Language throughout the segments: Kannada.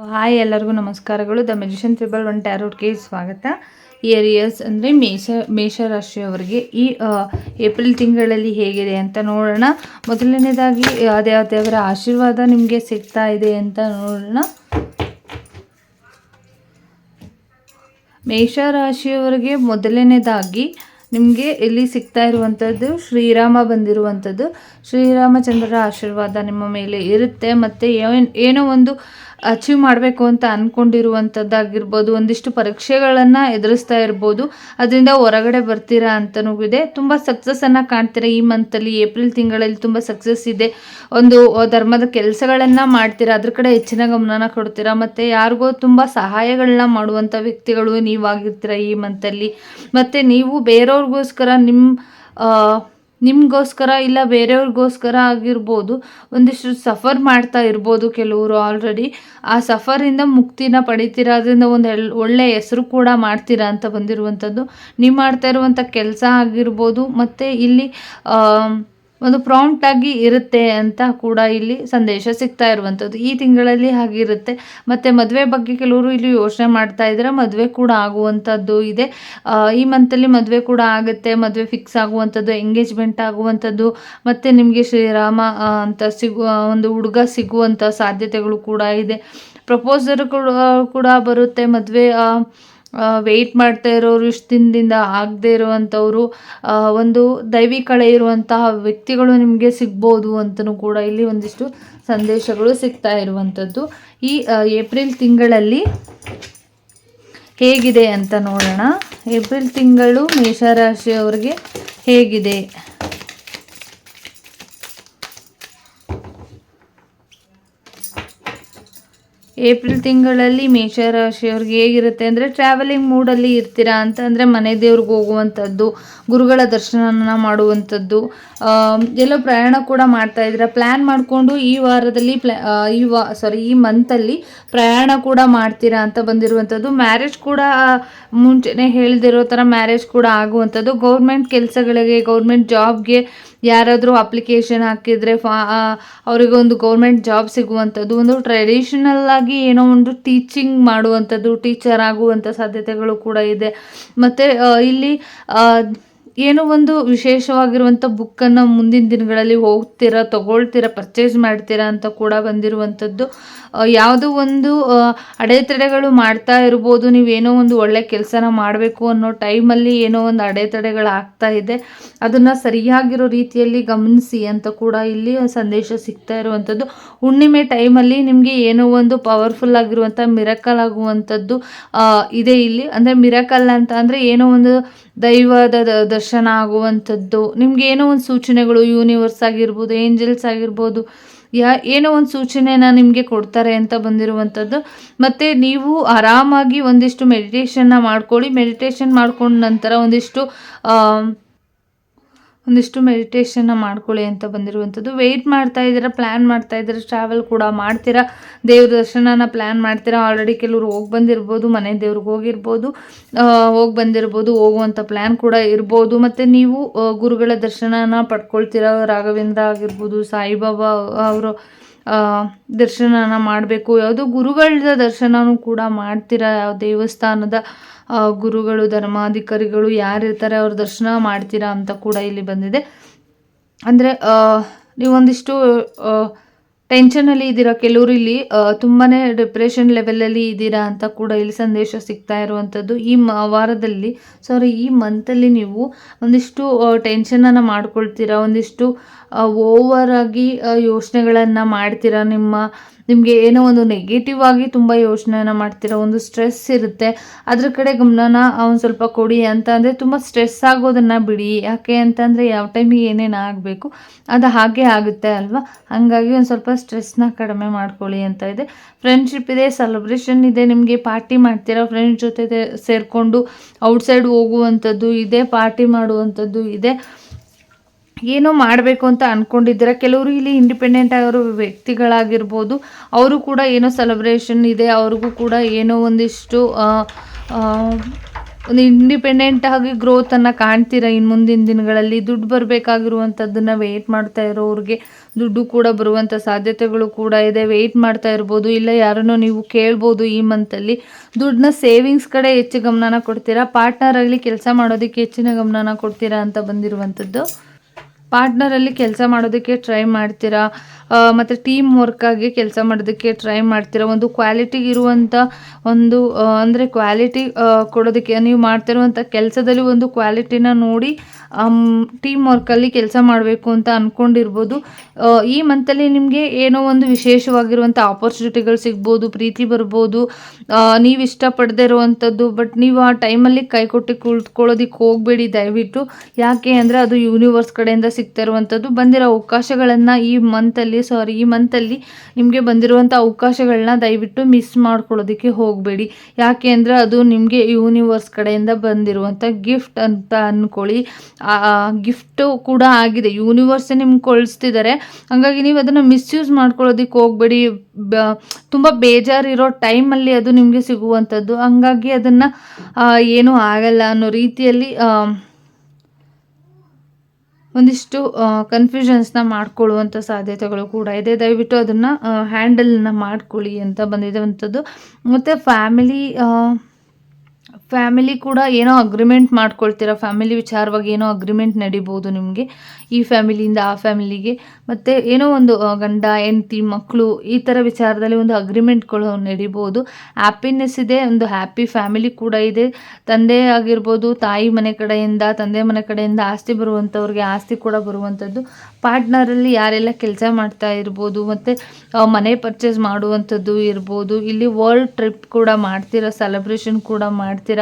ಹಾಯ್ ಎಲ್ಲರಿಗೂ ನಮಸ್ಕಾರಗಳು. ದ ಮೆಜಿಷನ್ ತ್ರಿಬಲ್ ಒನ್ ಟ್ಯಾರೋಟ್ಗೆ ಸ್ವಾಗತ. ಏರಿಯಸ್ ಅಂದರೆ ಮೇಷ, ಮೇಷರಾಶಿಯವರಿಗೆ ಈ ಏಪ್ರಿಲ್ ತಿಂಗಳಲ್ಲಿ ಹೇಗಿದೆ ಅಂತ ನೋಡೋಣ. ಮೊದಲನೇದಾಗಿ ಯಾವ್ದ್ಯಾವ ದೇವರ ಆಶೀರ್ವಾದ ನಿಮಗೆ ಸಿಗ್ತಾ ಇದೆ ಅಂತ ನೋಡೋಣ. ಮೇಷರಾಶಿಯವರಿಗೆ ಮೊದಲನೇದಾಗಿ ನಿಮಗೆ ಇಲ್ಲಿ ಸಿಗ್ತಾ ಇರುವಂಥದ್ದು ಶ್ರೀರಾಮ ಬಂದಿರುವಂಥದ್ದು ಶ್ರೀರಾಮಚಂದ್ರರ ಆಶೀರ್ವಾದ ನಿಮ್ಮ ಮೇಲೆ ಇರುತ್ತೆ. ಮತ್ತು ಏನ್- ಒಂದು ಅಚೀವ್ ಮಾಡಬೇಕು ಅಂತ ಅಂದ್ಕೊಂಡಿರುವಂಥದ್ದಾಗಿರ್ಬೋದು ಒಂದಿಷ್ಟು ಪರೀಕ್ಷೆಗಳನ್ನು ಎದುರಿಸ್ತಾ ಇರ್ಬೋದು. ಅದರಿಂದ ಹೊರಗಡೆ ಬರ್ತೀರಾ ಅಂತನೂ ಇದೆ. ತುಂಬ ಸಕ್ಸಸ್ಸನ್ನು ಕಾಣ್ತೀರಾ ಈ ಮಂತಲ್ಲಿ ಏಪ್ರಿಲ್ ತಿಂಗಳಲ್ಲಿ ತುಂಬ ಸಕ್ಸಸ್ ಇದೆ. ಒಂದು ಧರ್ಮದ ಕೆಲಸಗಳನ್ನು ಮಾಡ್ತೀರಾ, ಅದ್ರ ಕಡೆ ಹೆಚ್ಚಿನ ಗಮನನ ಕೊಡ್ತೀರಾ, ಮತ್ತು ಯಾರಿಗೋ ತುಂಬ ಸಹಾಯಗಳನ್ನ ಮಾಡುವಂಥ ವ್ಯಕ್ತಿಗಳು ನೀವಾಗಿರ್ತೀರ ಈ ಮಂತಲ್ಲಿ ಮತ್ತು ನೀವು ಬೇರೆಯವ್ರಿಗೋಸ್ಕರ ನಿಮ್ಮ ನಿಮಗೋಸ್ಕರ ಇಲ್ಲ ಬೇರೆಯವ್ರಿಗೋಸ್ಕರ ಆಗಿರ್ಬೋದು, ಒಂದಿಷ್ಟು ಸಫರ್ ಮಾಡ್ತಾ ಇರ್ಬೋದು ಕೆಲವರು ಆಲ್ರೆಡಿ ಆ ಸಫರಿಂದ ಮುಕ್ತಿನ ಪಡಿತೀರ? ಅದರಿಂದ ಒಂದು ಒಳ್ಳೆ ಹೆಸರು ಕೂಡ ಮಾಡ್ತೀರಾ ಅಂತ ಬಂದಿರುವಂಥದ್ದು ನೀವು ಮಾಡ್ತಾ ಇರುವಂಥ ಕೆಲಸ ಆಗಿರ್ಬೋದು, ಮತ್ತು ಇಲ್ಲಿ ಒಂದು ಪ್ರಾಂಪ್ಟ್ ಆಗಿ ಇರುತ್ತೆ ಅಂತ ಕೂಡ ಇಲ್ಲಿ ಸಂದೇಶ ಸಿಗ್ತಾ ಇರುವಂಥದ್ದು. ಈ ತಿಂಗಳಲ್ಲಿ ಹಾಗಿರುತ್ತೆ ಮತ್ತು ಮದುವೆ ಬಗ್ಗೆ ಕೆಲವರು ಇಲ್ಲಿ ಯೋಚನೆ ಮಾಡ್ತಾ ಇದ್ದಾರೆ ಮದುವೆ ಕೂಡ ಆಗುವಂಥದ್ದು ಇದೆ. ಈ ಮಂತಲ್ಲಿ ಮದುವೆ ಕೂಡ ಆಗುತ್ತೆ. ಮದುವೆ ಫಿಕ್ಸ್ ಆಗುವಂಥದ್ದು ಎಂಗೇಜ್ಮೆಂಟ್ ಆಗುವಂಥದ್ದು, ಮತ್ತು ನಿಮಗೆ ಶ್ರೀರಾಮ ಅಂತ ಸಿಗುವ ಒಂದು ಹುಡುಗ ಸಿಗುವಂಥ ಸಾಧ್ಯತೆಗಳು ಕೂಡ ಇದೆ. ಪ್ರಪೋಸರ್ ಕೂಡ ಕೂಡ ಬರುತ್ತೆ ಮದುವೆ ವೆಯ್ಟ್ ಮಾಡ್ತಾ ಇರೋರು, ಇಷ್ಟು ದಿನದಿಂದ ಆಗದೆ ಇರುವಂಥವರು ಒಂದು ದೈವಿ ಕಳೆ ಇರುವಂತಹ ವ್ಯಕ್ತಿಗಳು ನಿಮಗೆ ಸಿಗ್ಬೋದು ಅಂತಲೂ ಕೂಡ ಇಲ್ಲಿ ಒಂದಿಷ್ಟು ಸಂದೇಶಗಳು ಸಿಗ್ತಾ ಇರುವಂಥದ್ದು. ಈ ಏಪ್ರಿಲ್ ತಿಂಗಳಲ್ಲಿ ಹೇಗಿದೆ ಅಂತ ನೋಡೋಣ. ಏಪ್ರಿಲ್ ತಿಂಗಳು ಮೇಷರಾಶಿಯವರಿಗೆ ಹೇಗಿದೆ? ಏಪ್ರಿಲ್ ತಿಂಗಳಲ್ಲಿ ಮೇಷರಾಶಿಯವ್ರಿಗೆ ಹೇಗಿರುತ್ತೆ ಅಂದರೆ ಟ್ರಾವೆಲಿಂಗ್ ಮೂಡಲ್ಲಿ ಇರ್ತೀರಾ ಅಂತ ಅಂದರೆ ಮನೆ ದೇವ್ರಿಗೆ ಹೋಗುವಂಥದ್ದು, ಗುರುಗಳ ದರ್ಶನನ ಮಾಡುವಂಥದ್ದು ಎಲ್ಲೋ ಪ್ರಯಾಣ ಕೂಡ ಮಾಡ್ತಾ ಇದ್ದೀರಾ? ಪ್ಲ್ಯಾನ್ ಮಾಡಿಕೊಂಡು ಈ ವಾರದಲ್ಲಿ ಪ್ಲ್ಯಾ ಈ ವಾ ಸಾರಿ ಈ ಮಂತಲ್ಲಿ ಪ್ರಯಾಣ ಕೂಡ ಮಾಡ್ತೀರಾ ಅಂತ ಬಂದಿರುವಂಥದ್ದು. ಮ್ಯಾರೇಜ್ ಕೂಡ ಮುಂಚೆನೇ ಹೇಳ್ದಿರೋ ಥರ ಮ್ಯಾರೇಜ್ ಕೂಡ ಆಗುವಂಥದ್ದು. ಗೌರ್ಮೆಂಟ್ ಕೆಲಸಗಳಿಗೆ ಗೌರ್ಮೆಂಟ್ ಜಾಬ್ಗೆ ಯಾರಾದರೂ ಅಪ್ಲಿಕೇಶನ್ ಹಾಕಿದರೆ ಫಾ ಅವರಿಗೆ ಒಂದು ಗೌರ್ಮೆಂಟ್ ಜಾಬ್ ಸಿಗುವಂಥದ್ದು, ಒಂದು ಟ್ರೆಡಿಷನಲ್ ಆಗಿ ಏನೋ ಒಂದು ಟೀಚಿಂಗ್ ಮಾಡುವಂಥದ್ದು ಟೀಚರ್ ಆಗುವಂಥ ಸಾಧ್ಯತೆಗಳು ಕೂಡ ಇದೆ. ಮತ್ತು ಇಲ್ಲಿ ಏನೋ ಒಂದು ವಿಶೇಷವಾಗಿರುವಂಥ ಬುಕ್ಕನ್ನು ಮುಂದಿನ ದಿನಗಳಲ್ಲಿ ಹೋಗ್ತೀರಾ, ತಗೊಳ್ತೀರಾ ಪರ್ಚೇಸ್ ಮಾಡ್ತೀರಾ ಅಂತ ಕೂಡ ಬಂದಿರುವಂಥದ್ದು. ಯಾವುದೋ ಒಂದು ಅಡೆತಡೆಗಳು ಮಾಡ್ತಾ ಇರ್ಬೋದು ನೀವೇನೋ ಒಂದು ಒಳ್ಳೆ ಕೆಲಸನ ಮಾಡಬೇಕು ಅನ್ನೋ ಟೈಮಲ್ಲಿ ಏನೋ ಒಂದು ಅಡೆತಡೆಗಳು ಆಗ್ತಾ ಇದೆ. ಅದನ್ನು ಸರಿಯಾಗಿರೋ ರೀತಿಯಲ್ಲಿ ಗಮನಿಸಿ ಅಂತ ಕೂಡ ಇಲ್ಲಿ ಸಂದೇಶ ಸಿಗ್ತಾ ಇರುವಂಥದ್ದು. ಹುಣ್ಣಿಮೆ ಟೈಮಲ್ಲಿ ನಿಮಗೆ ಏನೋ ಒಂದು ಪವರ್ಫುಲ್ ಆಗಿರುವಂಥ ಮಿರಕಲ್ ಆಗುವಂಥದ್ದು ಇದೆ ಇಲ್ಲಿ. ಅಂದರೆ ಮಿರಕಲ್ ಅಂತ ಅಂದರೆ ಏನೋ ಒಂದು ದೈವದ ದರ್ಶನ ಆಗುವಂಥದ್ದು. ನಿಮ್ಗೆ ಏನೋ ಒಂದು ಸೂಚನೆಗಳು ಯೂನಿವರ್ಸ್ ಆಗಿರ್ಬೋದು ಏಂಜಲ್ಸ್ ಆಗಿರ್ಬೋದು, ಯಾ, ಏನೋ ಒಂದು ಸೂಚನೆನ ನಿಮಗೆ ಕೊಡ್ತಾರೆ ಅಂತ ಬಂದಿರುವಂಥದ್ದು. ಮತ್ತು ನೀವು ಆರಾಮಾಗಿ ಒಂದಿಷ್ಟು ಮೆಡಿಟೇಷನ್ನ ಮಾಡ್ಕೊಳ್ಳಿ. ಮೆಡಿಟೇಷನ್ ಮಾಡ್ಕೊಂಡ ನಂತರ ಒಂದಿಷ್ಟು ಒಂದಿಷ್ಟು ಮೆಡಿಟೇಷನ್ನ ಮಾಡ್ಕೊಳ್ಳಿ ಅಂತ ಬಂದಿರುವಂಥದ್ದು. ವೆಯ್ಟ್ ಮಾಡ್ತಾ ಇದ್ದೀರಾ? ಪ್ಲ್ಯಾನ್ ಮಾಡ್ತಾ ಇದ್ದೀರಾ? ಟ್ರಾವೆಲ್ ಕೂಡ ಮಾಡ್ತೀರಾ? ದೇವ್ರ ದರ್ಶನನ ಪ್ಲ್ಯಾನ್ ಮಾಡ್ತೀರಾ? ಆಲ್ರೆಡಿ ಕೆಲವರು ಹೋಗಿ ಬಂದಿರ್ಬೋದು, ಮನೆ ದೇವ್ರಿಗೆ ಹೋಗಿರ್ಬೋದು ಹೋಗಿ ಬಂದಿರ್ಬೋದು ಹೋಗುವಂಥ ಪ್ಲ್ಯಾನ್ ಕೂಡ ಇರ್ಬೋದು. ಮತ್ತು ನೀವು ಗುರುಗಳ ದರ್ಶನನ ಪಡ್ಕೊಳ್ತೀರಾ? ರಾಘವೇಂದ್ರ ಆಗಿರ್ಬೋದು, ಸಾಯಿಬಾಬಾ ಅವರು ದರ್ಶನನ ಮಾಡಬೇಕು. ಯಾವುದೋ ಗುರುಗಳ ದರ್ಶನನೂ ಕೂಡ ಮಾಡ್ತೀರಾ? ಯಾವ ದೇವಸ್ಥಾನದ ಗುರುಗಳು, ಧರ್ಮಾಧಿಕಾರಿಗಳು ಯಾರಿರ್ತಾರೆ ಅವ್ರ ದರ್ಶನ ಮಾಡ್ತೀರಾ ಅಂತ ಕೂಡ ಇಲ್ಲಿ ಬಂದಿದೆ. ಅಂದರೆ ನೀವೊಂದಿಷ್ಟು ಟೆನ್ಷನಲ್ಲಿ ಇದ್ದೀರಾ? ಕೆಲವರು ಇಲ್ಲಿ ತುಂಬಾನೇ ಡಿಪ್ರೆಷನ್ ಲೆವೆಲಲ್ಲಿ ಇದ್ದೀರಾ ಅಂತ ಕೂಡ ಇಲ್ಲಿ ಸಂದೇಶ ಸಿಗ್ತಾ ಇರುವಂಥದ್ದು. ಈ ವಾರದಲ್ಲಿ ಸಾರಿ ಈ ಮಂತಲ್ಲಿ ನೀವು ಒಂದಿಷ್ಟು ಟೆನ್ಷನನ್ನು ಮಾಡ್ಕೊಳ್ತೀರಾ? ಒಂದಿಷ್ಟು ಓವರ್ ಆಗಿ ಯೋಚನೆಗಳನ್ನು ಮಾಡ್ತೀರಾ ನಿಮ್ಮ ನಿಮಗೆ ಏನೋ ಒಂದು ನೆಗೆಟಿವ್ ಆಗಿ ತುಂಬ ಯೋಚನೆನ ಮಾಡ್ತೀರಾ, ಒಂದು ಸ್ಟ್ರೆಸ್ ಇರುತ್ತೆ. ಅದ್ರ ಕಡೆ ಗಮನನ ಒಂದು ಸ್ವಲ್ಪ ಕೊಡಿ ಅಂತ ಅಂದರೆ ತುಂಬ ಸ್ಟ್ರೆಸ್ ಆಗೋದನ್ನು ಬಿಡಿ. ಯಾಕೆ ಅಂತಂದರೆ ಯಾವ ಟೈಮಿಗೆ ಏನೇನು ಆಗಬೇಕು, ಅದು ಹಾಗೆ ಆಗುತ್ತೆ ಅಲ್ವಾ? ಹಾಗಾಗಿ ಒಂದು ಸ್ವಲ್ಪ ಸ್ಟ್ರೆಸ್ನ ಕಡಿಮೆ ಮಾಡ್ಕೊಳ್ಳಿ ಅಂತ ಇದೆ. ಫ್ರೆಂಡ್ಶಿಪ್ ಇದೆ ಸೆಲೆಬ್ರೇಷನ್ ಇದೆ, ನಿಮಗೆ ಪಾರ್ಟಿ ಮಾಡ್ತೀರಾ ಫ್ರೆಂಡ್ಸ್ ಜೊತೆ ಸೇರಿಕೊಂಡು ಔಟ್ಸೈಡ್ ಹೋಗುವಂಥದ್ದು ಇದೆ ಪಾರ್ಟಿ ಮಾಡುವಂಥದ್ದು ಇದೆ. ಏನೋ ಮಾಡಬೇಕು ಅಂತ ಅಂದ್ಕೊಂಡಿದ್ದೀರ ಕೆಲವರು ಇಲ್ಲಿ ಇಂಡಿಪೆಂಡೆಂಟ್ ಆಗಿರೋ ವ್ಯಕ್ತಿಗಳಾಗಿರ್ಬೋದು, ಅವರು ಕೂಡ ಏನೋ ಸೆಲೆಬ್ರೇಷನ್ ಇದೆ, ಅವ್ರಿಗೂ ಕೂಡ ಏನೋ ಒಂದಿಷ್ಟು ಒಂದು ಇಂಡಿಪೆಂಡೆಂಟ್ ಆಗಿ ಗ್ರೋತನ್ನು ಕಾಣ್ತೀರಾ ಇನ್ನು ಮುಂದಿನ ದಿನಗಳಲ್ಲಿ? ದುಡ್ಡು ಬರಬೇಕಾಗಿರುವಂಥದ್ದನ್ನು ವೆಯ್ಟ್ ಮಾಡ್ತಾ ಇರೋರಿಗೆ ದುಡ್ಡು ಕೂಡ ಬರುವಂಥ ಸಾಧ್ಯತೆಗಳು ಕೂಡ ಇದೆ. ವೆಯ್ಟ್ ಮಾಡ್ತಾ ಇರ್ಬೋದು, ಇಲ್ಲ ಯಾರನ್ನೋ ನೀವು ಕೇಳ್ಬೋದು ಈ ಮಂತಲ್ಲಿ ದುಡ್ಡನ್ನ ಸೇವಿಂಗ್ಸ್ ಕಡೆ ಹೆಚ್ಚು ಗಮನನ ಕೊಡ್ತೀರಾ? ಪಾರ್ಟ್ನರ್ ಆಗಲಿ ಕೆಲಸ ಮಾಡೋದಕ್ಕೆ ಹೆಚ್ಚಿನ ಗಮನನ ಕೊಡ್ತೀರಾ ಅಂತ ಬಂದಿರುವಂಥದ್ದು. ಪಾರ್ಟ್ನರಲ್ಲಿ ಕೆಲಸ ಮಾಡೋದಕ್ಕೆ ಟ್ರೈ ಮಾಡ್ತೀರಾ? ಮತ್ತು ಟೀಮ್ ವರ್ಕಾಗಿ ಕೆಲಸ ಮಾಡೋದಕ್ಕೆ ಟ್ರೈ ಮಾಡ್ತೀರಾ? ಒಂದು ಕ್ವಾಲಿಟಿ ಇರುವಂಥ ಒಂದು ಅಂದರೆ ಕ್ವಾಲಿಟಿ ಕೊಡೋದಕ್ಕೆ, ನೀವು ಮಾಡ್ತಿರುವಂಥ ಕೆಲಸದಲ್ಲಿ ಒಂದು ಕ್ವಾಲಿಟಿನ ನೋಡಿ ಟೀಮ್ ವರ್ಕಲ್ಲಿ ಕೆಲಸ ಮಾಡಬೇಕು ಅಂತ ಅಂದ್ಕೊಂಡಿರ್ಬೋದು ಈ ಮಂತಲ್ಲಿ ನಿಮಗೆ ಏನೋ ಒಂದು ವಿಶೇಷವಾಗಿರುವಂಥ ಆಪರ್ಚುನಿಟಿಗಳು ಸಿಗ್ಬೋದು, ಪ್ರೀತಿ ಬರ್ಬೋದು. ನೀವು ಇಷ್ಟಪಡದೇ ಇರುವಂಥದ್ದು ಬಟ್ ನೀವು ಆ ಟೈಮಲ್ಲಿ ಕೈ ಕೊಟ್ಟು ಕುಳಿತುಕೊಳ್ಳೋದಕ್ಕೆ ಹೋಗಬೇಡಿ ದಯವಿಟ್ಟು. ಯಾಕೆ ಅಂದರೆ ಅದು ಯೂನಿವರ್ಸ್ ಕಡೆಯಿಂದ ಸಿಗ್ತಾ ಇರುವಂಥದ್ದು ಬಂದಿರೋ ಅವಕಾಶಗಳನ್ನು ಈ ಮಂತಲ್ಲಿ ಸಾರಿ ಈ ಮಂತಲ್ಲಿ ನಿಮಗೆ ಬಂದಿರುವಂಥ ಅವಕಾಶಗಳನ್ನ ದಯವಿಟ್ಟು ಮಿಸ್ ಮಾಡ್ಕೊಳ್ಳೋದಕ್ಕೆ ಹೋಗಬೇಡಿ. ಯಾಕೆ ಅಂದರೆ ಅದು ನಿಮಗೆ ಯೂನಿವರ್ಸ್ ಕಡೆಯಿಂದ ಬಂದಿರುವಂಥ ಗಿಫ್ಟ್ ಅಂತ ಅಂದ್ಕೊಳ್ಳಿ ಗಿಫ್ಟು ಕೂಡ ಆಗಿದೆ. ಯೂನಿವರ್ಸೇ ನಿಮ್ಗೆ ಕಳಿಸ್ತಿದ್ದಾರೆ ಹಾಗಾಗಿ ನೀವು ಅದನ್ನು ಮಿಸ್ಯೂಸ್ ಮಾಡ್ಕೊಳ್ಳೋದಕ್ಕೆ ಹೋಗಬೇಡಿ. ಬ, ತುಂಬ ಬೇಜಾರಿರೋ ಟೈಮಲ್ಲಿ ಅದು ನಿಮಗೆ ಸಿಗುವಂಥದ್ದು ಹಂಗಾಗಿ ಅದನ್ನು ಏನೂ ಆಗಲ್ಲ ಅನ್ನೋ ರೀತಿಯಲ್ಲಿ ಒಂದಿಷ್ಟು ಕನ್ಫ್ಯೂಷನ್ಸ್ನ ಮಾಡ್ಕೊಳ್ಳುವಂಥ ಸಾಧ್ಯತೆಗಳು ಕೂಡ ಇದೆ. ದಯವಿಟ್ಟು ಅದನ್ನು ಹ್ಯಾಂಡಲ್ನ ಮಾಡ್ಕೊಳ್ಳಿ ಅಂತ ಬಂದಿರುವಂಥದ್ದು ಮತ್ತು ಫ್ಯಾಮಿಲಿ ಫ್ಯಾಮಿಲಿ ಕೂಡ ಏನೋ ಅಗ್ರಿಮೆಂಟ್ ಮಾಡ್ಕೊಳ್ತೀರಾ? ಫ್ಯಾಮಿಲಿ ವಿಚಾರವಾಗಿ ಏನೋ ಅಗ್ರಿಮೆಂಟ್ ನಡಿಬೋದು ನಿಮಗೆ ಈ ಫ್ಯಾಮಿಲಿಯಿಂದ ಆ ಫ್ಯಾಮಿಲಿಗೆ. ಮತ್ತು ಏನೋ ಒಂದು ಗಂಡ, ಹೆಂಡತಿ ಮಕ್ಕಳು ಈ ಥರ ವಿಚಾರದಲ್ಲಿ ಒಂದು ಅಗ್ರಿಮೆಂಟ್ಗಳು ನಡಿಬೋದು. ಹ್ಯಾಪಿನೆಸ್ ಇದೆ, ಒಂದು ಹ್ಯಾಪಿ ಫ್ಯಾಮಿಲಿ ಕೂಡ ಇದೆ. ತಂದೆ ಆಗಿರ್ಬೋದು, ತಾಯಿ ಮನೆ ಕಡೆಯಿಂದ, ತಂದೆ ಮನೆ ಕಡೆಯಿಂದ ಆಸ್ತಿ ಬರುವಂಥವ್ರಿಗೆ ಆಸ್ತಿ ಕೂಡ ಬರುವಂಥದ್ದು ಪಾರ್ಟ್ನರಲ್ಲಿ ಯಾರೆಲ್ಲ ಕೆಲಸ ಮಾಡ್ತಾ ಇರ್ಬೋದು, ಮತ್ತು ಮನೆ ಪರ್ಚೇಸ್ ಮಾಡುವಂಥದ್ದು ಇರ್ಬೋದು. ಇಲ್ಲಿ ವರ್ಲ್ಡ್ ಟ್ರಿಪ್ ಕೂಡ ಮಾಡ್ತೀರಾ? ಸೆಲೆಬ್ರೇಷನ್ ಕೂಡ ಮಾಡ್ತೀರಾ?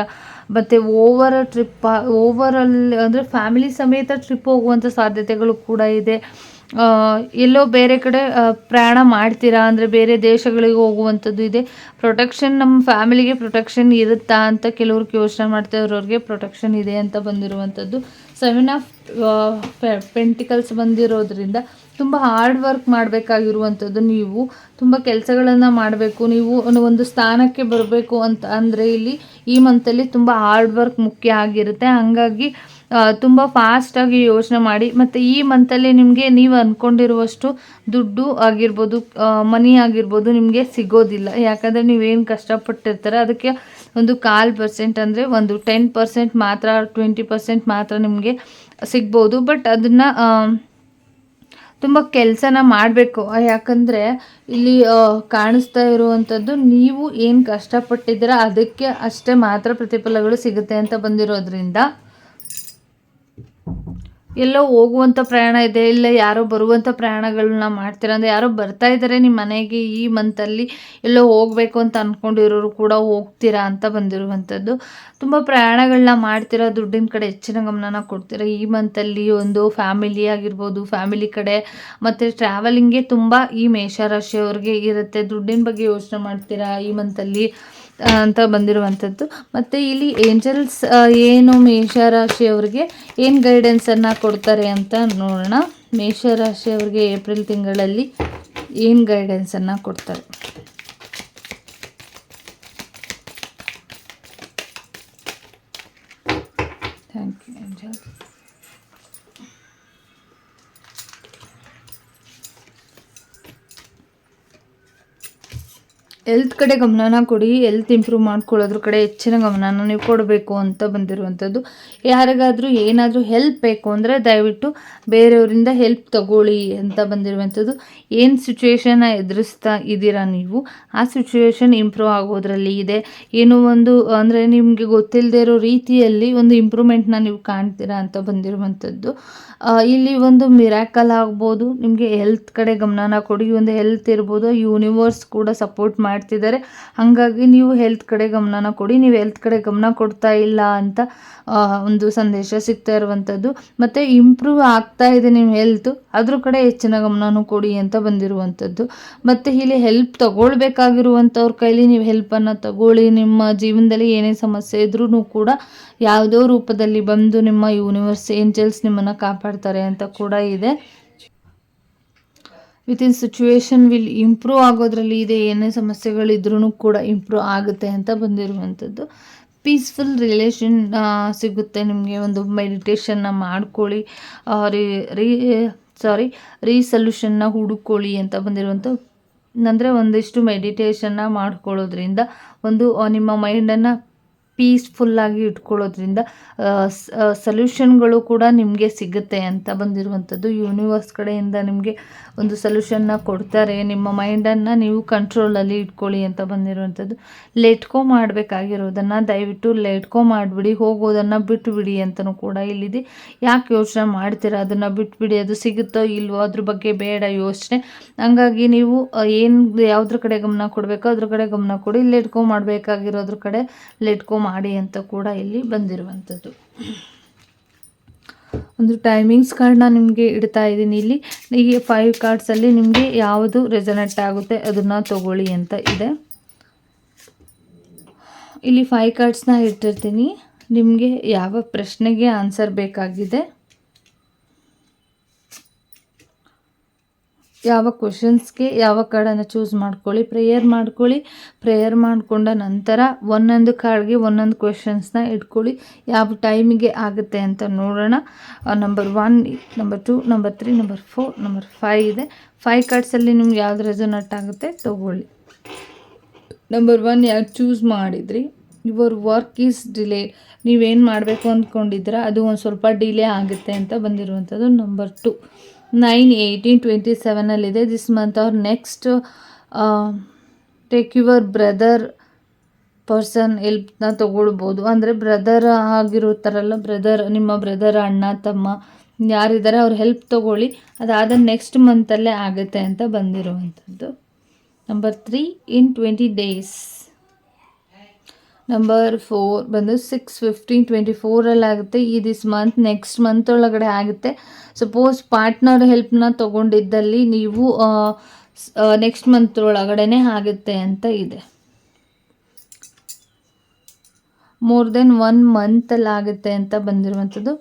ಮತ್ತು ಓವರ್ ಟ್ರಿಪ್ ಓವರಲ್ಲಿ ಅಂದರೆ ಫ್ಯಾಮಿಲಿ ಸಮೇತ ಟ್ರಿಪ್ ಹೋಗುವಂಥ ಸಾಧ್ಯತೆಗಳು ಕೂಡ ಇದೆ. ಎಲ್ಲೋ ಬೇರೆ ಕಡೆ ಪ್ರಯಾಣ ಮಾಡ್ತೀರಾ? ಅಂದರೆ ಬೇರೆ ದೇಶಗಳಿಗೆ ಹೋಗುವಂಥದ್ದು ಇದೆ. ಪ್ರೊಟೆಕ್ಷನ್ ನಮ್ಮ ಫ್ಯಾಮಿಲಿಗೆ ಪ್ರೊಟೆಕ್ಷನ್ ಇರುತ್ತಾ ಅಂತ ಕೆಲವ್ರಿಗೆ ಯೋಚನೆ ಮಾಡ್ತಾ ಇರೋರಿಗೆ ಪ್ರೊಟೆಕ್ಷನ್ ಇದೆ ಅಂತ ಬಂದಿರುವಂಥದ್ದು. ಸೆವೆನ್ ಆಫ್ ಪೆಂಟಿಕಲ್ಸ್ ಬಂದಿರೋದ್ರಿಂದ ತುಂಬ ಹಾರ್ಡ್ ವರ್ಕ್ ಮಾಡಬೇಕಾಗಿರುವಂಥದ್ದು ನೀವು. ತುಂಬ ಕೆಲಸಗಳನ್ನು ಮಾಡಬೇಕು. ನೀವು ಒಂದು- ಸ್ಥಾನಕ್ಕೆ ಬರಬೇಕು ಅಂತ, ಅಂದರೆ ಇಲ್ಲಿ ಈ ಮಂತಲ್ಲಿ ತುಂಬ ಹಾರ್ಡ್ ವರ್ಕ್ ಮುಖ್ಯ ಆಗಿರುತ್ತೆ. ಹಾಗಾಗಿ ತುಂಬ ಫಾಸ್ಟಾಗಿ ಯೋಚನೆ ಮಾಡಿ. ಮತ್ತು ಈ ಮಂತಲ್ಲಿ ನಿಮಗೆ ನೀವು ಅಂದ್ಕೊಂಡಿರುವಷ್ಟು ದುಡ್ಡು ಆಗಿರ್ಬೋದು ಮನಿ ಆಗಿರ್ಬೋದು ನಿಮಗೆ ಸಿಗೋದಿಲ್ಲ. ಯಾಕಂದರೆ ನೀವೇನು ಕಷ್ಟಪಟ್ಟಿರ್ತಾರೆ, ಅದಕ್ಕೆ ಒಂದು ಕಾಲು ಪರ್ಸೆಂಟ್ ಅಂದರೆ ಒಂದು ಟೆನ್ ಪರ್ಸೆಂಟ್ ಮಾತ್ರ ಟ್ವೆಂಟಿ ಪರ್ಸೆಂಟ್ ಮಾತ್ರ ನಿಮಗೆ ಸಿಗ್ಬೋದು. ಬಟ್ ಅದನ್ನು ತುಂಬ ಕೆಲಸನ ಮಾಡಬೇಕು. ಯಾಕಂದರೆ ಇಲ್ಲಿ ಕಾಣಿಸ್ತಾ ಇರುವಂಥದ್ದು ನೀವು ಏನು ಕಷ್ಟಪಟ್ಟಿದ್ದೀರ ಅದಕ್ಕೆ ಅಷ್ಟೇ ಮಾತ್ರ ಪ್ರತಿಫಲಗಳು ಸಿಗುತ್ತೆ ಅಂತ ಬಂದಿರೋದ್ರಿಂದ. ಎಲ್ಲೋ ಹೋಗುವಂಥ ಪ್ರಯಾಣ ಇದೆ, ಇಲ್ಲ ಯಾರೋ ಬರುವಂಥ ಪ್ರಯಾಣಗಳನ್ನ ಮಾಡ್ತೀರ ಅಂದರೆ ಯಾರೋ ಬರ್ತಾ ಇದ್ದಾರೆ ನಿಮ್ಮ ಮನೆಗೆ ಈ ಮಂತಲ್ಲಿ ಎಲ್ಲೋ ಹೋಗಬೇಕು ಅಂತ ಅಂದ್ಕೊಂಡಿರೋರು ಕೂಡ ಹೋಗ್ತೀರಾ ಅಂತ ಬಂದಿರುವಂಥದ್ದು. ತುಂಬ ಪ್ರಯಾಣಗಳನ್ನ ಮಾಡ್ತೀರಾ, ದುಡ್ಡಿನ ಕಡೆ ಹೆಚ್ಚಿನ ಗಮನನ ಕೊಡ್ತೀರ. ಈ ಮಂತಲ್ಲಿ ಒಂದು ಫ್ಯಾಮಿಲಿ ಆಗಿರ್ಬೋದು ಫ್ಯಾಮಿಲಿ ಕಡೆ, ಮತ್ತು ಟ್ರಾವೆಲಿಂಗೇ ತುಂಬ ಈ ಮೇಷರಾಶಿಯವ್ರಿಗೆ ಇರುತ್ತೆ. ದುಡ್ಡಿನ ಬಗ್ಗೆ ಯೋಚನೆ ಮಾಡ್ತೀರಾ ಈ ಮಂತಲ್ಲಿ ಅಂತ ಬಂದಿರುವಂಥದ್ದು. ಮತ್ತು ಇಲ್ಲಿ ಏಂಜಲ್ಸ್ ಏನು ಮೇಷರಾಶಿಯವ್ರಿಗೆ ಏನು ಗೈಡೆನ್ಸನ್ನು ಕೊಡ್ತಾರೆ ಅಂತ ನೋಡೋಣ. ಮೇಷರಾಶಿಯವ್ರಿಗೆ ಏಪ್ರಿಲ್ ತಿಂಗಳಲ್ಲಿ ಏನು ಗೈಡೆನ್ಸನ್ನು ಕೊಡ್ತಾರೆ. ಥ್ಯಾಂಕ್ ಯು ಹೆಲ್ತ್ ಕಡೆ ಗಮನನ ಕೊಡಿ ಎಲ್ತ್ ಇಂಪ್ರೂವ್ ಮಾಡ್ಕೊಳ್ಳೋದ್ರ ಕಡೆ ಹೆಚ್ಚಿನ ಗಮನನ ನೀವು ಕೊಡಬೇಕು ಅಂತ ಬಂದಿರುವಂಥದ್ದು. ಯಾರಿಗಾದರೂ ಏನಾದರೂ ಹೆಲ್ಪ್ ಬೇಕು ಅಂದರೆ ದಯವಿಟ್ಟು ಬೇರೆಯವರಿಂದ ಹೆಲ್ಪ್ ತಗೊಳ್ಳಿ ಅಂತ ಬಂದಿರುವಂಥದ್ದು. ಏನು ಸಿಚುವೇಶನ್ನ ಎದುರಿಸ್ತಾ ಇದ್ದೀರಾ ನೀವು? ಆ ಸಿಚುವೇಶನ್ ಇಂಪ್ರೂವ್ ಆಗೋದ್ರಲ್ಲಿ ಇದೆ. ಏನೋ ಒಂದು, ಅಂದರೆ ನಿಮಗೆ ಗೊತ್ತಿಲ್ಲದೆ ಇರೋ ರೀತಿಯಲ್ಲಿ ಒಂದು ಇಂಪ್ರೂವ್ಮೆಂಟ್ನ ನೀವು ಕಾಣ್ತೀರಾ ಅಂತ ಬಂದಿರುವಂಥದ್ದು. ಇಲ್ಲಿ ಒಂದು ಮಿರಾಕಲ್ ಆಗ್ಬೋದು. ನಿಮಗೆ ಹೆಲ್ತ್ ಕಡೆ ಗಮನನ ಕೊಡಿ. ಒಂದು ಹೆಲ್ತ್ ಇರ್ಬೋದು. ಯೂನಿವರ್ಸ್ ಕೂಡ ಸಪೋರ್ಟ್ ಮಾಡ್ತಿದ್ದಾರೆ. ಹಾಗಾಗಿ ನೀವು ಹೆಲ್ತ್ ಕಡೆ ಗಮನನ ಕೊಡಿ. ನೀವು ಹೆಲ್ತ್ ಕಡೆ ಗಮನ ಕೊಡ್ತಾ ಇಲ್ಲ ಅಂತ ಒಂದು ಸಂದೇಶ ಸಿಗ್ತಾ ಇರುವಂಥದ್ದು ಮತ್ತು ಇಂಪ್ರೂವ್ ಆಗ್ತಾ ಇದೆ ನಿಮ್ಮ ಹೆಲ್ತ್ ಅದ್ರ ಕಡೆ ಹೆಚ್ಚಿನ ಗಮನನೂ ಕೊಡಿ ಅಂತ ಬಂದಿರುವಂಥದ್ದು ಮತ್ತು ಇಲ್ಲಿ ಹೆಲ್ಪ್ ತಗೊಳ್ಬೇಕಾಗಿರುವಂಥವ್ರ ಕೈಲಿ ನೀವು ಹೆಲ್ಪನ್ನು ತಗೊಳ್ಳಿ. ನಿಮ್ಮ ಜೀವನದಲ್ಲಿ ಏನೇ ಸಮಸ್ಯೆ ಇದ್ರೂ ಕೂಡ ಯಾವುದೋ ರೂಪದಲ್ಲಿ ಬಂದು ನಿಮ್ಮ ಯೂನಿವರ್ಸ್ ಏಂಜಲ್ಸ್ ನಿಮ್ಮನ್ನು ಕಾಪಾಡ್ತಾರೆ ಅಂತ ಕೂಡ ಇದೆ. ವಿತಿನ್ ಸಿಚುವೇಶನ್ ವಿಲ್ ಇಂಪ್ರೂವ್ ಆಗೋದ್ರಲ್ಲಿ ಇದೆ ಏನೇ ಸಮಸ್ಯೆಗಳಿದ್ರೂ ಕೂಡ ಇಂಪ್ರೂವ್ ಆಗುತ್ತೆ ಅಂತ ಬಂದಿರುವಂಥದ್ದು ಪೀಸ್ಫುಲ್ ರಿಲೇಷನ್ ಸಿಗುತ್ತೆ ನಿಮಗೆ ಒಂದು ಮೆಡಿಟೇಷನ್ನ ಮಾಡ್ಕೊಳ್ಳಿ ರೀ ರೀ ಸಾರಿ ರೀಸಲ್ಯೂಷನ್ನ ಹುಡುಕೊಳ್ಳಿ ಅಂತ ಬಂದಿರುವಂಥ ಅಂದರೆ ಒಂದಿಷ್ಟು ಮೆಡಿಟೇಷನ್ನ ಮಾಡ್ಕೊಳ್ಳೋದ್ರಿಂದ ಒಂದು ನಿಮ್ಮ ಮೈಂಡನ್ನು ಪೀಸ್ಫುಲ್ಲಾಗಿ ಇಟ್ಕೊಳ್ಳೋದ್ರಿಂದ ಸೊಲ್ಯೂಷನ್ಗಳು ಕೂಡ ನಿಮಗೆ ಸಿಗುತ್ತೆ ಅಂತ ಬಂದಿರುವಂಥದ್ದು. ಯೂನಿವರ್ಸ್ ಕಡೆಯಿಂದ ನಿಮಗೆ ಒಂದು ಸೊಲ್ಯೂಷನ್ನ ಕೊಡ್ತಾರೆ. ನಿಮ್ಮ ಮೈಂಡನ್ನು ನೀವು ಕಂಟ್ರೋಲಲ್ಲಿ ಇಟ್ಕೊಳ್ಳಿ ಅಂತ ಬಂದಿರುವಂಥದ್ದು. ಲೆಟ್ಕೋ ಮಾಡಬೇಕಾಗಿರೋದನ್ನು ದಯವಿಟ್ಟು ಲೆಟ್ಕೋ ಮಾಡಿಬಿಡಿ. ಹೋಗೋದನ್ನು ಬಿಟ್ಟುಬಿಡಿ ಅಂತಲೂ ಕೂಡ ಇಲ್ಲಿದೆ. ಯಾಕೆ ಯೋಚನೆ ಮಾಡ್ತೀರಾ? ಅದನ್ನು ಬಿಟ್ಬಿಡಿ. ಅದು ಸಿಗುತ್ತೋ ಇಲ್ವೋ? ಅದ್ರ ಬಗ್ಗೆ ಬೇಡ ಯೋಚನೆ. ಹಂಗಾಗಿ ನೀವು ಏನು ಯಾವುದ್ರ ಕಡೆ ಗಮನ ಕೊಡಬೇಕೋ ಅದ್ರ ಕಡೆ ಗಮನ ಕೊಡಿ. ಲೆಟ್ಕೋ ಮಾಡಬೇಕಾಗಿರೋದ್ರ ಕಡೆ ಲೆಟ್ಕೋ ಮಾಡಿ ಅಂತ ಕೂಡ ಇಲ್ಲಿ ಬಂದಿರುವಂಥದ್ದು. ಒಂದು ಟೈಮಿಂಗ್ಸ್ ಕಾರ್ಡ್ನ ನಿಮಗೆ ಇಡ್ತಾ ಇದ್ದೀನಿ ಇಲ್ಲಿ. ಈ ಫೈವ್ ಕಾರ್ಡ್ಸಲ್ಲಿ ನಿಮಗೆ ಯಾವುದು ರೆಸನೆಟ್ ಆಗುತ್ತೆ ಅದನ್ನು ತಗೊಳ್ಳಿ ಅಂತ ಇದೆ. ಇಲ್ಲಿ ಫೈವ್ ಕಾರ್ಡ್ಸ್ನ ಇಟ್ಟಿರ್ತೀನಿ. ನಿಮಗೆ ಯಾವ ಪ್ರಶ್ನೆಗೆ ಆನ್ಸರ್ ಬೇಕಾಗಿದೆ. ಯಾವ ಕ್ವಶನ್ಸ್ಗೆ ಯಾವ ಕಾರ್ಡನ್ನು ಚೂಸ್ ಮಾಡ್ಕೊಳ್ಳಿ ಪ್ರೇಯರ್ ಮಾಡ್ಕೊಳ್ಳಿ. ಪ್ರೇಯರ್ ಮಾಡಿಕೊಂಡ ನಂತರ ಒಂದೊಂದು ಕಾರ್ಡ್ಗೆ ಒಂದೊಂದು ಕ್ವಶನ್ಸ್ನ ಇಟ್ಕೊಳ್ಳಿ. ಯಾವ ಟೈಮಿಗೆ ಆಗುತ್ತೆ ಅಂತ ನೋಡೋಣ. Number one number two number three number four number five ಇದೆ. ಫೈವ್ ಕಾರ್ಡ್ಸಲ್ಲಿ ನಿಮ್ಗೆ ಯಾವ್ದು ರೆಸೋನಟ್ ಆಗುತ್ತೆ ತಗೊಳ್ಳಿ. ನಂಬರ್ ಒನ್ ಯಾರು ಚೂಸ್ ಮಾಡಿದ್ರಿ? ಯುವರ್ ವರ್ಕ್ ಈಸ್ ಡಿಲೇ ನೀವೇನು ಮಾಡಬೇಕು ಅಂದ್ಕೊಂಡಿದ್ದೀರಾ? ಅದು ಒಂದು ಸ್ವಲ್ಪ ಡಿಲೇ ಆಗುತ್ತೆ ಅಂತ ಬಂದಿರುವಂಥದ್ದು number two nine eighteen twenty ಸೆವೆನಲ್ಲಿದೆ. This month ಅವ್ರ next take your brother person ಎಲ್ಪ್ನ ತೊಗೊಳ್ಬೋದು. ಅಂದರೆ ಬ್ರದರ್ ಆಗಿರುತ್ತಾರಲ್ಲ ಬ್ರದರ್ ನಿಮ್ಮ ಬ್ರದರ್ ಅಣ್ಣ, ತಮ್ಮ, ಯಾರಿದ್ದಾರೆ ಅವ್ರ ಹೆಲ್ಪ್ ತೊಗೊಳ್ಳಿ. ಅದಾದ ನೆಕ್ಸ್ಟ್ ಮಂತಲ್ಲೇ ಆಗುತ್ತೆ ಅಂತ ಬಂದಿರುವಂಥದ್ದು. Number three in twenty days number four ಬಂದು ಸಿಕ್ಸ್ ಫಿಫ್ಟೀನ್ ಟ್ವೆಂಟಿ ಫೋರಲ್ಲಿ ಆಗುತ್ತೆ. ಈ ದಿಸ್ ಮಂತ್ ನೆಕ್ಸ್ಟ್ ಮಂತ್ ಒಳಗಡೆ ಆಗುತ್ತೆ. ಸಪೋಸ್ ಪಾರ್ಟ್ನರ್ ಹೆಲ್ಪ್ನ ತೊಗೊಂಡಿದ್ದಲ್ಲಿ ನೀವು ನೆಕ್ಸ್ಟ್ ಮಂತ್ ಒಳಗಡೆನೇ ಆಗುತ್ತೆ ಅಂತ ಇದೆ. ಮೋರ್ ದೆನ್ ಒನ್ ಮಂತಲ್ಲಿ ಆಗುತ್ತೆ ಅಂತ ಬಂದಿರುವಂಥದ್ದು.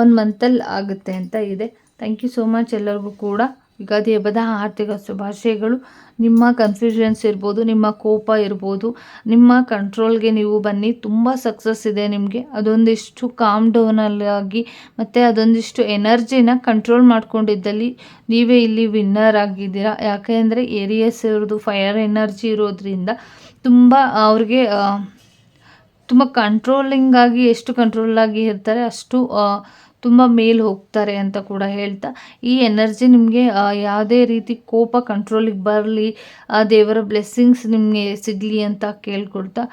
ಒನ್ ಮಂತಲ್ಲಿ ಆಗುತ್ತೆ ಅಂತ ಇದೆ. ಥ್ಯಾಂಕ್ ಯು ಸೋ ಮಚ್ ಎಲ್ಲರಿಗೂ ಕೂಡ. ಯುಗಾದಿ ಹಬ್ಬದ ಆರ್ಥಿಕ ಶುಭಾಶಯಗಳು. ನಿಮ್ಮ ಕನ್ಫ್ಯೂಷನ್ಸ್ ಇರ್ಬೋದು, ನಿಮ್ಮ ಕೋಪ ಇರ್ಬೋದು, ನಿಮ್ಮ ಕಂಟ್ರೋಲ್ಗೆ ನೀವು ಬನ್ನಿ. ತುಂಬ ಸಕ್ಸಸ್ ಇದೆ ನಿಮಗೆ. ಅದೊಂದಿಷ್ಟು ಕಾಮ್ ಡೌನಲ್ಲಾಗಿ ಮತ್ತು ಅದೊಂದಿಷ್ಟು ಎನರ್ಜಿನ ಕಂಟ್ರೋಲ್ ಮಾಡ್ಕೊಂಡಿದ್ದಲ್ಲಿ ನೀವೇ ಇಲ್ಲಿ ವಿನ್ನರ್ ಆಗಿದ್ದೀರಾ. ಯಾಕೆ ಅಂದರೆ ಏರಿಯಸ್ ಇರೋದು ಫೈರ್ ಎನರ್ಜಿ ಇರೋದ್ರಿಂದ ತುಂಬ ಅವ್ರಿಗೆ ತುಂಬ ಕಂಟ್ರೋಲಿಂಗ್ ಆಗಿ, ಎಷ್ಟು ಕಂಟ್ರೋಲಾಗಿ ಇರ್ತಾರೆ ಅಷ್ಟು ತುಂಬ ಮೇಲೆ ಹೋಗ್ತಾರೆ ಅಂತ ಕೂಡ ಹೇಳ್ತಾ, ಈ ಎನರ್ಜಿ ನಿಮಗೆ ಯಾವುದೇ ರೀತಿ ಕೋಪ ಕಂಟ್ರೋಲಿಗೆ ಬರಲಿ ದೇವರ ಬ್ಲೆಸ್ಸಿಂಗ್ಸ್ ನಿಮಗೆ ಸಿಗಲಿ ಅಂತ ಕೇಳ್ಕೊಳ್ತಾ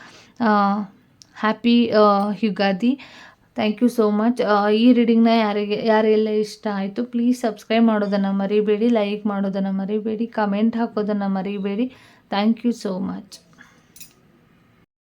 happy Ugadi. Thank you so much ಈ ರೀಡಿಂಗ್ನ ಯಾರಿಗೆ ಯಾರೆಲ್ಲ ಇಷ್ಟ ಆಯಿತು ಪ್ಲೀಸ್ ಸಬ್ಸ್ಕ್ರೈಬ್ ಮಾಡೋದನ್ನು ಮರಿಬೇಡಿ ಲೈಕ್ ಮಾಡೋದನ್ನು ಮರಿಬೇಡಿ ಕಮೆಂಟ್ ಹಾಕೋದನ್ನು ಮರಿಬೇಡಿ. Thank you so much